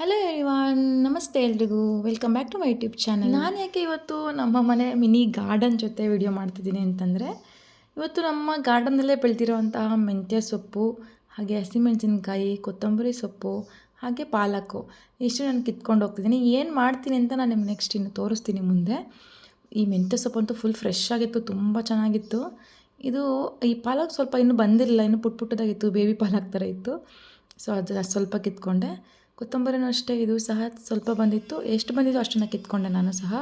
Hello everyone ನಮಸ್ತೆ ಎಲ್ರಿಗೂ. Welcome back to my YouTube channel ನಾನು ಯಾಕೆ ಇವತ್ತು ನಮ್ಮ ಮನೆ ಮಿನಿ ಗಾರ್ಡನ್ ಜೊತೆ ವಿಡಿಯೋ ಮಾಡ್ತಿದ್ದೀನಿ ಅಂತಂದರೆ, ಇವತ್ತು ನಮ್ಮ ಗಾರ್ಡನ್ನಲ್ಲೇ ಬೆಳೆದಿರೋವಂತಹ ಮೆಂತ್ಯ ಸೊಪ್ಪು, ಹಾಗೆ ಹಸಿಮೆಣಸಿನ್ಕಾಯಿ, ಕೊತ್ತಂಬರಿ ಸೊಪ್ಪು, ಹಾಗೆ ಪಾಲಕ್ಕು ಇಷ್ಟು ನಾನು ಕಿತ್ಕೊಂಡು ಹೋಗ್ತಿದ್ದೀನಿ. ಏನು ಮಾಡ್ತೀನಿ ಅಂತ ನಾನು ನಿಮ್ಗೆ ನೆಕ್ಸ್ಟ್ ಇನ್ನು ತೋರಿಸ್ತೀನಿ ಮುಂದೆ. ಈ ಮೆಂತ್ಯ ಸೊಪ್ಪಂತೂ ಫುಲ್ ಫ್ರೆಶ್ ಆಗಿತ್ತು, ತುಂಬ ಚೆನ್ನಾಗಿತ್ತು. ಇದು ಈ ಪಾಲಕ್ ಸ್ವಲ್ಪ ಇನ್ನೂ ಬಂದಿರಲಿಲ್ಲ, ಇನ್ನೂ ಪುಟ್ಟ ಪುಟ್ಟದಾಗಿತ್ತು ಬೇಬಿ ಪಾಲಕ್ ಥರ ಇತ್ತು. ಸೊ ಅದು ಸ್ವಲ್ಪ ಕಿತ್ಕೊಂಡೆ. ಕೊತ್ತಂಬರಿನೂ ಅಷ್ಟೇ, ಇದು ಸಹ ಸ್ವಲ್ಪ ಬಂದಿತ್ತು. ಎಷ್ಟು ಬಂದಿತ್ತು ಅಷ್ಟನ್ನು ಕಿತ್ಕೊಂಡೆ ನಾನು ಸಹ.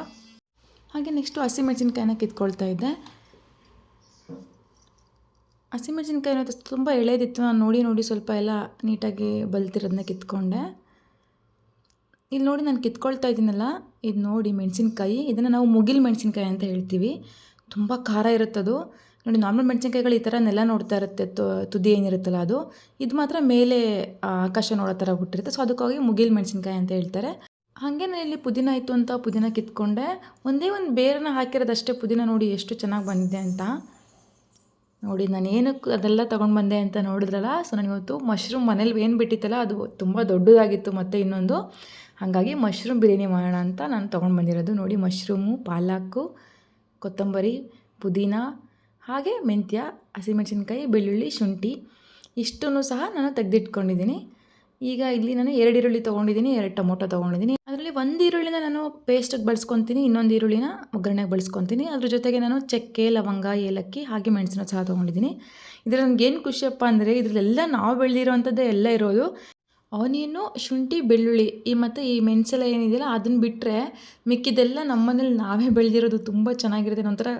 ಹಾಗೆ ನೆಕ್ಸ್ಟು ಹಸಿಮೆಣಸಿನ್ಕಾಯಿನ ಕಿತ್ಕೊಳ್ತಾ ಇದ್ದೆ. ಹಸಿಮೆಣಸಿನ್ಕಾಯಿನ ತುಂಬ ಎಳೆದಿತ್ತು. ನಾನು ನೋಡಿ ನೋಡಿ ಸ್ವಲ್ಪ ಎಲ್ಲ ನೀಟಾಗಿ ಬಲ್ತಿರೋದನ್ನ ಕಿತ್ಕೊಂಡೆ. ಇಲ್ಲಿ ನೋಡಿ ನಾನು ಕಿತ್ಕೊಳ್ತಾ ಇದ್ದೀನಲ್ಲ, ಇದು ನೋಡಿ ಮೆಣಸಿನ್ಕಾಯಿ. ಇದನ್ನು ನಾವು ಮುಗಿಲ್ ಮೆಣಸಿನ್ಕಾಯಿ ಅಂತ ಹೇಳ್ತೀವಿ. ತುಂಬ ಖಾರ ಇರುತ್ತದು. ನೋಡಿ, ನಾರ್ಮಲ್ ಮೆಣಸಿನ್ಕಾಯಿಗಳು ಈ ಥರ ನೆಲ ನೋಡ್ತಾ ಇರುತ್ತೆ ತುದಿ ಏನಿರುತ್ತಲ್ಲ ಅದು, ಇದು ಮಾತ್ರ ಮೇಲೆ ಆಕಾಶ ನೋಡೋ ಥರ ಹುಟ್ಟಿರುತ್ತೆ. ಸೊ ಅದಕ್ಕಾಗಿ ಮುಗಿಲ್ ಮೆಣಸಿನ್ಕಾಯಿ ಅಂತ ಹೇಳ್ತಾರೆ. ಹಾಗೆ ನಾನು ಇಲ್ಲಿ ಪುದೀನ ಇತ್ತು ಅಂತ ಪುದೀನ ಕಿತ್ಕೊಂಡೆ. ಒಂದೇ ಒಂದು ಬೇರನ್ನ ಹಾಕಿರೋದಷ್ಟೇ ಪುದೀನ ನೋಡಿ ಎಷ್ಟು ಚೆನ್ನಾಗಿ ಬಂದಿದೆ ಅಂತ. ನೋಡಿ ನಾನು ಏನಕ್ಕೆ ಅದೆಲ್ಲ ತೊಗೊಂಡು ಬಂದೆ ಅಂತ ನೋಡಿದ್ರಲ್ಲ, ಸೊ ನನಗೆ ಇವತ್ತು ಮಶ್ರೂಮ್ ಮನೇಲಿ ಏನು ಬಿಟ್ಟಿತ್ತಲ್ಲ, ಅದು ತುಂಬ ದೊಡ್ಡದಾಗಿತ್ತು ಮತ್ತು ಇನ್ನೊಂದು. ಹಾಗಾಗಿ ಮಶ್ರೂಮ್ ಬಿರಿಯಾನಿ ಮಾಡೋಣ ಅಂತ ನಾನು ತೊಗೊಂಡು ಬಂದಿರೋದು. ನೋಡಿ, ಮಶ್ರೂಮು ಪಾಲಾಕು ಕೊತ್ತಂಬರಿ, ಪುದೀನ ಹಾಗೆ ಮೆಂತ್ಯ, ಹಸಿಮೆಣಸಿನ್ಕಾಯಿ, ಬೆಳ್ಳುಳ್ಳಿ, ಶುಂಠಿ ಇಷ್ಟನ್ನು ಸಹ ನಾನು ತೆಗೆದಿಟ್ಕೊಂಡಿದ್ದೀನಿ. ಈಗ ಇಲ್ಲಿ ನಾನು ಎರಡು ಈರುಳ್ಳಿ ತೊಗೊಂಡಿದ್ದೀನಿ, ಎರಡು ಟೊಮೊಟೊ ತೊಗೊಂಡಿದ್ದೀನಿ. ಅದರಲ್ಲಿ ಒಂದು ಈರುಳ್ಳಿನ ನಾನು ಪೇಸ್ಟಿಗೆ ಬಳಸ್ಕೊತೀನಿ, ಇನ್ನೊಂದು ಈರುಳ್ಳಿನ ಒಗ್ಗರಣೆಗೆ ಬಳಸ್ಕೊತೀನಿ. ಅದ್ರ ಜೊತೆಗೆ ನಾನು ಚಕ್ಕೆ, ಲವಂಗ, ಏಲಕ್ಕಿ, ಹಾಗೆ ಮೆಣಸಿನ ಸಹ ತೊಗೊಂಡಿದ್ದೀನಿ. ಇದರ ನನಗೇನು ಖುಷಿಯಪ್ಪ ಅಂದರೆ ಇದರಲ್ಲೆಲ್ಲ ನಾವು ಬೆಳೆದಿರೋವಂಥದ್ದೇ ಎಲ್ಲ ಇರೋದು. ಆನಿಯನ್ನು, ಶುಂಠಿ, ಬೆಳ್ಳುಳ್ಳಿ ಈ ಮತ್ತು ಈ ಮೆಣಸೆಲ್ಲ ಏನಿದೆಯಲ್ಲ ಅದನ್ನು ಬಿಟ್ಟರೆ ಮಿಕ್ಕಿದೆಲ್ಲ ನಮ್ಮನೇಲಿ ನಾವೇ ಬೆಳೆದಿರೋದು ತುಂಬ ಚೆನ್ನಾಗಿರುತ್ತೆ ಒಂಥರ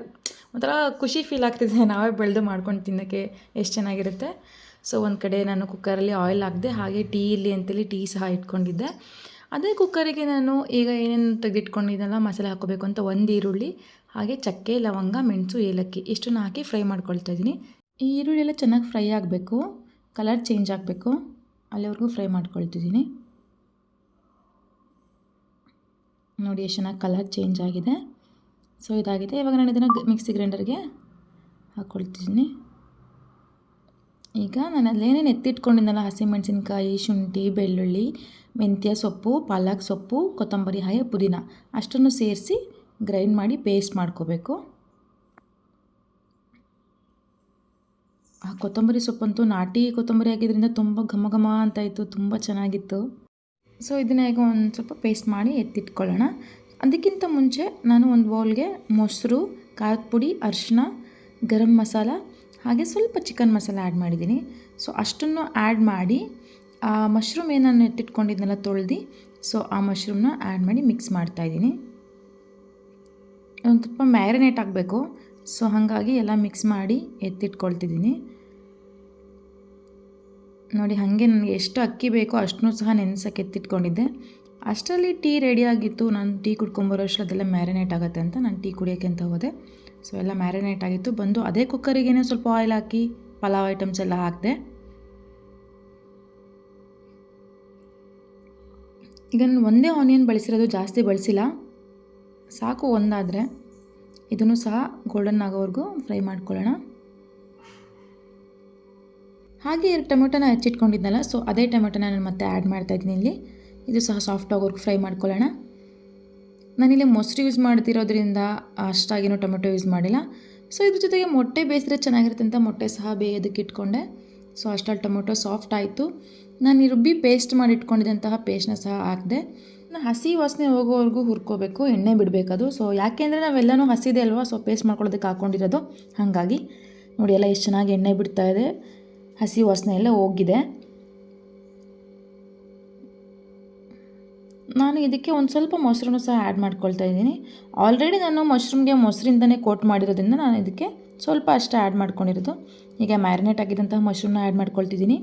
ಒಂಥರ ಖುಷಿ ಫೀಲ್ ಆಗ್ತಿದೆ. ನಾವೇ ಬೆಳೆದು ಮಾಡ್ಕೊಂಡು ತಿನ್ನೋಕ್ಕೆ ಎಷ್ಟು ಚೆನ್ನಾಗಿರುತ್ತೆ. ಸೊ ಒಂದು ಕಡೆ ನಾನು ಕುಕ್ಕರಲ್ಲಿ ಆಯಿಲ್ ಹಾಕಿದೆ, ಹಾಗೆ ಟೀ ಇಲ್ಲಿ ಅಂತೇಳಿ ಟೀ ಸಹ ಇಟ್ಕೊಂಡಿದ್ದೆ. ಅದೇ ಕುಕ್ಕರಿಗೆ ನಾನು ಈಗ ಏನೇನು ತೆಗೆದಿಟ್ಕೊಂಡಿದ್ದೆಲ್ಲ ಮಸಾಲೆ ಹಾಕೋಬೇಕು ಅಂತ ಒಂದು ಈರುಳ್ಳಿ, ಹಾಗೆ ಚಕ್ಕೆ, ಲವಂಗ, ಮೆಣಸು, ಏಲಕ್ಕಿ ಇಷ್ಟನ್ನು ಹಾಕಿ ಫ್ರೈ ಮಾಡ್ಕೊಳ್ತಾ ಇದ್ದೀನಿ. ಈ ಈರುಳ್ಳಿ ಎಲ್ಲ ಚೆನ್ನಾಗಿ ಫ್ರೈ ಆಗಬೇಕು. ಕಲರ್ ಚೇಂಜ್ ಆಗಬೇಕು. ಅಲ್ಲಿವರೆಗೂ ಫ್ರೈ ಮಾಡ್ಕೊಳ್ತಿದ್ದೀನಿ ನೋಡಿ ಎಷ್ಟು ಚೆನ್ನಾಗಿ ಕಲರ್ ಚೇಂಜ್ ಆಗಿದೆ. ಸೊ ಇದಾಗಿದೆ. ಇವಾಗ ನಾನು ಇದನ್ನು ಮಿಕ್ಸಿ ಗ್ರೈಂಡರ್ಗೆ ಹಾಕ್ಕೊಳ್ತಿದ್ದೀನಿ ಈಗ ನಾನು ಅಲ್ಲೇನೇನು ಹಸಿ ಹಸಿಮೆಣಸಿನ್ಕಾಯಿ, ಶುಂಠಿ, ಬೆಳ್ಳುಳ್ಳಿ, ಮೆಂತ್ಯ ಸೊಪ್ಪು, ಪಾಲಕ್ ಸೊಪ್ಪು, ಕೊತ್ತಂಬರಿ ಹಾಯ, ಪುದೀನ ಅಷ್ಟನ್ನು ಸೇರಿಸಿ ಗ್ರೈಂಡ್ ಮಾಡಿ ಪೇಸ್ಟ್ ಮಾಡ್ಕೋಬೇಕು. ಆ ಕೊತ್ತಂಬರಿ ಸೊಪ್ಪಂತೂ ನಾಟಿ ಕೊತ್ತಂಬರಿ ಆಗಿದ್ದರಿಂದ ತುಂಬ ಘಮ ಘಮ ಅಂತ ಇತ್ತು, ತುಂಬ ಚೆನ್ನಾಗಿತ್ತು. ಸೊ ಇದನ್ನ ಈಗ ಒಂದು ಸ್ವಲ್ಪ ಪೇಸ್ಟ್ ಮಾಡಿ ಎತ್ತಿಟ್ಕೊಳ್ಳೋಣ. ಅದಕ್ಕಿಂತ ಮುಂಚೆ ನಾನು ಒಂದು ಬೌಲ್ಗೆ ಮೊಸರು, ಖಾರದ ಪುಡಿ ಅರಿಶಿನ ಗರಂ ಮಸಾಲ, ಹಾಗೆ ಸ್ವಲ್ಪ ಚಿಕನ್ ಮಸಾಲ ಆ್ಯಡ್ ಮಾಡಿದ್ದೀನಿ. ಸೊ, ಅಷ್ಟನ್ನು ಆ್ಯಡ್ ಮಾಡಿ, ಆ ಮಶ್ರೂಮ್ ಏನನ್ನು ನಾನು ಎತ್ತಿಟ್ಕೊಂಡಿದ್ನೆಲ್ಲ ತೊಳೆದು, ಸೊ, ಆ ಮಶ್ರೂಮ್ನ ಆ್ಯಡ್ ಮಾಡಿ ಮಿಕ್ಸ್ ಮಾಡ್ತಾಯಿದ್ದೀನಿ ಒಂದು ಸ್ವಲ್ಪ ಮ್ಯಾರಿನೇಟ್ ಆಗಬೇಕು. ಸೊ, ಹಾಗಾಗಿ ಎಲ್ಲ ಮಿಕ್ಸ್ ಮಾಡಿ ಎತ್ತಿಟ್ಕೊಳ್ತಿದ್ದೀನಿ. ನೋಡಿ, ಹಾಗೆ ನನಗೆ ಎಷ್ಟು ಅಕ್ಕಿ ಬೇಕೋ ಅಷ್ಟನ್ನೂ ಸಹ ನೆನೆಸಕ್ಕೆ ಎತ್ತಿಟ್ಕೊಂಡಿದ್ದೆ. ಅಷ್ಟರಲ್ಲಿ ಟೀ ರೆಡಿಯಾಗಿತ್ತು ನಾನು ಟೀ ಕುಡ್ಕೊಂಬರೋ ಅಷ್ಟು ಅದೆಲ್ಲ ಮ್ಯಾರಿನೇಟ್ ಆಗುತ್ತೆ ಅಂತ ನಾನು ಟೀ ಕುಡಿಯೋಕ್ಕೆ ಅಂತ ಹೋದೆ. ಸೊ ಎಲ್ಲ ಮ್ಯಾರಿನೇಟ್ ಆಗಿತ್ತು. ಬಂದು ಅದೇ ಕುಕ್ಕರಿಗೇನೆ ಸ್ವಲ್ಪ ಆಯಿಲ್ ಹಾಕಿ, ಪಲಾವ್ ಐಟಮ್ಸ್ ಎಲ್ಲ ಹಾಕಿದೆ. ಈಗ ನಾನು ಒಂದೇ ಆನಿಯನ್ ಬಳಸಿರೋದು ಜಾಸ್ತಿ ಬಳಸಿಲ್ಲ. ಸಾಕು ಒಂದಾದರೆ. ಇದನ್ನು ಸಹ ಗೋಲ್ಡನ್ ಆಗೋವರೆಗೂ ಫ್ರೈ ಮಾಡ್ಕೊಳ್ಳೋಣ. ಹಾಗೆ ಎರಡು ಟೊಮೆಟೊನ ಹೆಚ್ಚಿಟ್ಕೊಂಡಿದ್ನಲ್ಲ ಸೊ ಅದೇ ಟೊಮೆಟೊನ ನಾನು ಮತ್ತೆ ಆ್ಯಡ್ ಮಾಡ್ತಾಯಿದ್ದೀನಿ ಇಲ್ಲಿ. ಇದು ಸಹ ಸಾಫ್ಟ್ ಆಗೋವರೆಗೂ ಫ್ರೈ ಮಾಡ್ಕೊಳ್ಳೋಣ. ನಾನಿಲ್ಲಿ ಮೊಸರು ಯೂಸ್ ಮಾಡ್ತಿರೋದ್ರಿಂದ ಅಷ್ಟಾಗಿನೂ ಟೊಮೆಟೊ ಯೂಸ್ ಮಾಡಿಲ್ಲ. ಸೊ ಇದ್ರ ಜೊತೆಗೆ ಮೊಟ್ಟೆ ಬೇಯಿಸಿದ್ರೆ ಚೆನ್ನಾಗಿರುತ್ತೆ ಅಂತ ಮೊಟ್ಟೆ ಸಹ ಬೇಯೋದಕ್ಕೆ ಇಟ್ಕೊಂಡೆ. ಸೊ ಅಷ್ಟಲ್ಲಿ ಟೊಮೊಟೊ ಸಾಫ್ಟ್ ಆಯಿತು. ನಾನು ರುಬ್ಬಿ ಪೇಸ್ಟ್ ಮಾಡಿ ಇಟ್ಕೊಂಡಿದ್ದಂತಹ ಪೇಸ್ಟ್ನ ಸಹ ಹಾಕಿದೆ. ಹಸಿ ವಾಸನೆ ಹೋಗೋವರೆಗೂ ಹುರ್ಕೋಬೇಕು, ಎಣ್ಣೆ ಬಿಡಬೇಕದು. ಸೊ ಯಾಕೆಂದರೆ ನಾವೆಲ್ಲನೂ ಹಸಿದೆ ಅಲ್ವಾ? ಸೊ ಪೇಸ್ಟ್ ಮಾಡ್ಕೊಳ್ಳೋದಕ್ಕೆ ಹಾಕ್ಕೊಂಡಿರೋದು ಹಾಗಾಗಿ ನೋಡಿ, ಎಲ್ಲ ಎಷ್ಟು ಚೆನ್ನಾಗಿ ಎಣ್ಣೆ ಬಿಡ್ತಾ ಇದೆ. ಹಸಿ ವಾಸನೆ ಎಲ್ಲ ಹೋಗಿದೆ. ನಾನು ಇದಕ್ಕೆ ಒಂದು ಸ್ವಲ್ಪ ಮೊಸರನ್ನು ಸಹ ಆ್ಯಡ್ ಮಾಡ್ಕೊಳ್ತಾ ಇದ್ದೀನಿ. ಆಲ್ರೆಡಿ ನಾನು ಮಶ್ರೂಮ್ಗೆ ಮೊಸರಿಂದನೇ ಕೋಟ್ ಮಾಡಿರೋದ್ರಿಂದ ನಾನು ಇದಕ್ಕೆ ಸ್ವಲ್ಪ ಅಷ್ಟೇ ಆ್ಯಡ್ ಮಾಡ್ಕೊಂಡಿರೋದು. ಈಗ ಮ್ಯಾರಿನೇಟ್ ಆಗಿದ್ದಂತಹ ಮಶ್ರೂಮ್ನ ಆ್ಯಡ್ ಮಾಡ್ಕೊಳ್ತಿದ್ದೀನಿ.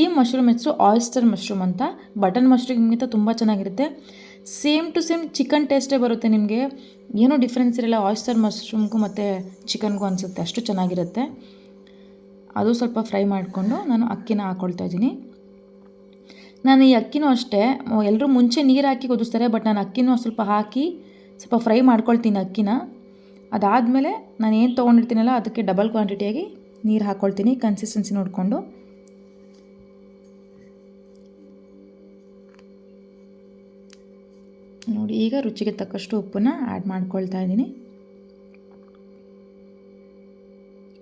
ಈ ಮಶ್ರೂಮ್ ಹೆಸರು ಆಯಿಸ್ಟರ್ ಮಶ್ರೂಮ್ ಅಂತ. ಬಟನ್ ಮಶ್ರೂಮ್ಗಿಂತ ತುಂಬ ಚೆನ್ನಾಗಿರುತ್ತೆ. ಸೇಮ್ ಟು ಸೇಮ್ ಚಿಕನ್ ಟೇಸ್ಟೇ ಬರುತ್ತೆ ನಿಮಗೆ. ಏನೂ ಡಿಫ್ರೆನ್ಸ್ ಇರಲ್ಲ ಆಯಿಸ್ಟರ್ ಮಶ್ರೂಮ್ಗೂ ಮತ್ತು ಚಿಕನ್ಗೂ ಅನಿಸುತ್ತೆ. ಅಷ್ಟು ಚೆನ್ನಾಗಿರುತ್ತೆ. ಅದು ಸ್ವಲ್ಪ ಫ್ರೈ ಮಾಡಿಕೊಂಡು ನಾನು ಅಕ್ಕಿನ ಹಾಕ್ಕೊಳ್ತಾ ಇದ್ದೀನಿ. ನಾನು ಈ ಅಕ್ಕಿನೂ ಅಷ್ಟೇ ಎಲ್ಲರೂ ಮುಂಚೆ ನೀರು ಹಾಕಿ ಕುದಿಸ್ತಾರೆ, ಬಟ್ ನಾನು ಅಕ್ಕಿನೂ ಸ್ವಲ್ಪ ಹಾಕಿ ಸ್ವಲ್ಪ ಫ್ರೈ ಮಾಡ್ಕೊಳ್ತೀನಿ ಅಕ್ಕಿನ. ಅದಾದಮೇಲೆ ನಾನು ಏನು ತೊಗೊಂಡಿರ್ತೀನಲ್ಲ, ಅದಕ್ಕೆ ಡಬಲ್ ಕ್ವಾಂಟಿಟಿಯಾಗಿ ನೀರು ಹಾಕ್ಕೊಳ್ತೀನಿ ಕನ್ಸಿಸ್ಟೆನ್ಸಿ ನೋಡಿಕೊಂಡು. ನೋಡಿ, ಈಗ ರುಚಿಗೆ ತಕ್ಕಷ್ಟು ಉಪ್ಪನ್ನು ಆ್ಯಡ್ ಮಾಡ್ಕೊಳ್ತಾ ಇದ್ದೀನಿ.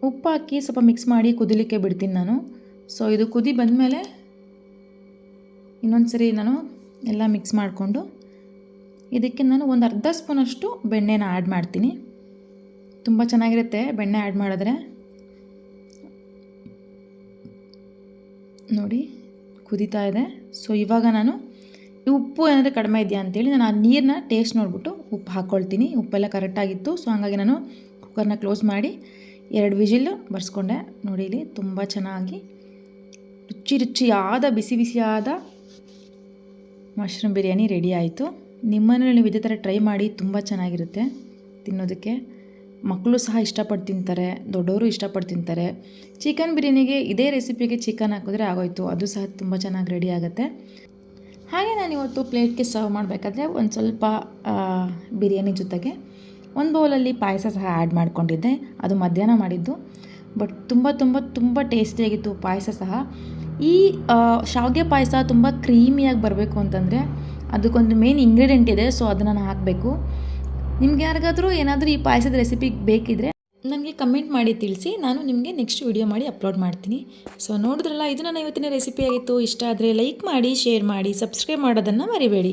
ಉಪ್ಪು ಹಾಕಿ ಸ್ವಲ್ಪ ಮಿಕ್ಸ್ ಮಾಡಿ ಕುದಿಲಿಕ್ಕೆ ಬಿಡ್ತೀನಿ ನಾನು. ಸೊ ಇದು ಕುದಿ ಬಂದಮೇಲೆ ಇನ್ನೊಂದು ಸರಿ ನಾನು ಎಲ್ಲ ಮಿಕ್ಸ್ ಮಾಡಿಕೊಂಡು ಇದಕ್ಕೆ ನಾನು ಒಂದು ಅರ್ಧ ಸ್ಪೂನಷ್ಟು ಬೆಣ್ಣೆನ ಆ್ಯಡ್ ಮಾಡ್ತೀನಿ. ತುಂಬ ಚೆನ್ನಾಗಿರುತ್ತೆ ಬೆಣ್ಣೆ ಆ್ಯಡ್ ಮಾಡಿದ್ರೆ. ನೋಡಿ ಕುದೀತಾ ಇದೆ. ಸೊ ಇವಾಗ ನಾನು ಉಪ್ಪು ಏನಾದರೂ ಕಡಿಮೆ ಇದೆಯಾ ಅಂತೇಳಿ ನಾನು ಆ ನೀರನ್ನ ಟೇಸ್ಟ್ ನೋಡಿಬಿಟ್ಟು ಉಪ್ಪು ಹಾಕ್ಕೊಳ್ತೀನಿ ಉಪ್ಪೆಲ್ಲ ಕರೆಕ್ಟಾಗಿತ್ತು ಸೊ ಹಾಗಾಗಿ ನಾನು ಕುಕ್ಕರ್ನ ಕ್ಲೋಸ್ ಮಾಡಿ ಎರಡು ವಿಜಿಲ್ ಬರ್ಸ್ಕೊಂಡೆ. ನೋಡಿ ಇಲ್ಲಿ ತುಂಬ ಚೆನ್ನಾಗಿ ರುಚಿ ರುಚಿಯಾದ, ಬಿಸಿ ಬಿಸಿಯಾದ ಮಶ್ರೂಮ್ ಬಿರಿಯಾನಿ ರೆಡಿ ಆಯಿತು. ನಿಮ್ಮನೇಲಿ ನೀವು ಇದೇ ಥರ ಟ್ರೈ ಮಾಡಿ, ತುಂಬ ಚೆನ್ನಾಗಿರುತ್ತೆ. ತಿನ್ನೋದಕ್ಕೆ ಮಕ್ಕಳು ಸಹ ಇಷ್ಟಪಟ್ಟು ತಿಂತಾರೆ, ದೊಡ್ಡವರು ಇಷ್ಟಪಟ್ಟು ತಿಂತಾರೆ. ಚಿಕನ್ ಬಿರಿಯಾನಿಗೆ ಇದೇ ರೆಸಿಪಿಗೆ ಚಿಕನ್ ಹಾಕಿದ್ರೆ ಆಗೋಯ್ತು. ಅದು ಸಹ ತುಂಬ ಚೆನ್ನಾಗಿ ರೆಡಿ ಆಗುತ್ತೆ. ಹಾಗೆ ನಾನು ಇವತ್ತು ಪ್ಲೇಟ್ಗೆ ಸರ್ವ್ ಮಾಡಬೇಕಾದ್ರೆ ಒಂದು ಸ್ವಲ್ಪ ಬಿರಿಯಾನಿ ಜೊತೆಗೆ ಒಂದು ಬೌಲಲ್ಲಿ ಪಾಯಸ ಸಹ ಆ್ಯಡ್ ಮಾಡ್ಕೊಂಡಿದ್ದೆ. ಅದು ಮಧ್ಯಾಹ್ನ ಮಾಡಿದ್ದು. ಬಟ್ ತುಂಬ ತುಂಬ ತುಂಬ ಟೇಸ್ಟಿಯಾಗಿತ್ತು ಪಾಯಸ ಸಹ. ಈ ಶಾವಿಗೆ ಪಾಯಸ ತುಂಬ ಕ್ರೀಮಿಯಾಗಿ ಬರಬೇಕು ಅಂತಂದರೆ ಅದಕ್ಕೊಂದು ಮೇನ್ ಇಂಗ್ರೀಡಿಯೆಂಟ್ ಇದೆ ಸೊ ಅದನ್ನು ನಾನು ಹಾಕಬೇಕು. ನಿಮ್ಗೆ ಯಾರಿಗಾದರೂ ಏನಾದರೂ ಈ ಪಾಯಸದ ರೆಸಿಪಿ ಬೇಕಿದ್ರೆ ನನಗೆ ಕಮೆಂಟ್ ಮಾಡಿ ತಿಳಿಸಿ, ನಾನು ನಿಮಗೆ ನೆಕ್ಸ್ಟ್ ವಿಡಿಯೋ ಮಾಡಿ ಅಪ್ಲೋಡ್ ಮಾಡ್ತೀನಿ. ಸೊ ನೋಡಿದ್ರಲ್ಲ, ಇದು ನನ್ನ ಇವತ್ತಿನ ರೆಸಿಪಿ ಆಗಿತ್ತು. ಇಷ್ಟ ಆದರೆ ಲೈಕ್ ಮಾಡಿ ಶೇರ್ ಮಾಡಿ ಸಬ್ಸ್ಕ್ರೈಬ್ ಮಾಡೋದನ್ನು ಮರಿಬೇಡಿ.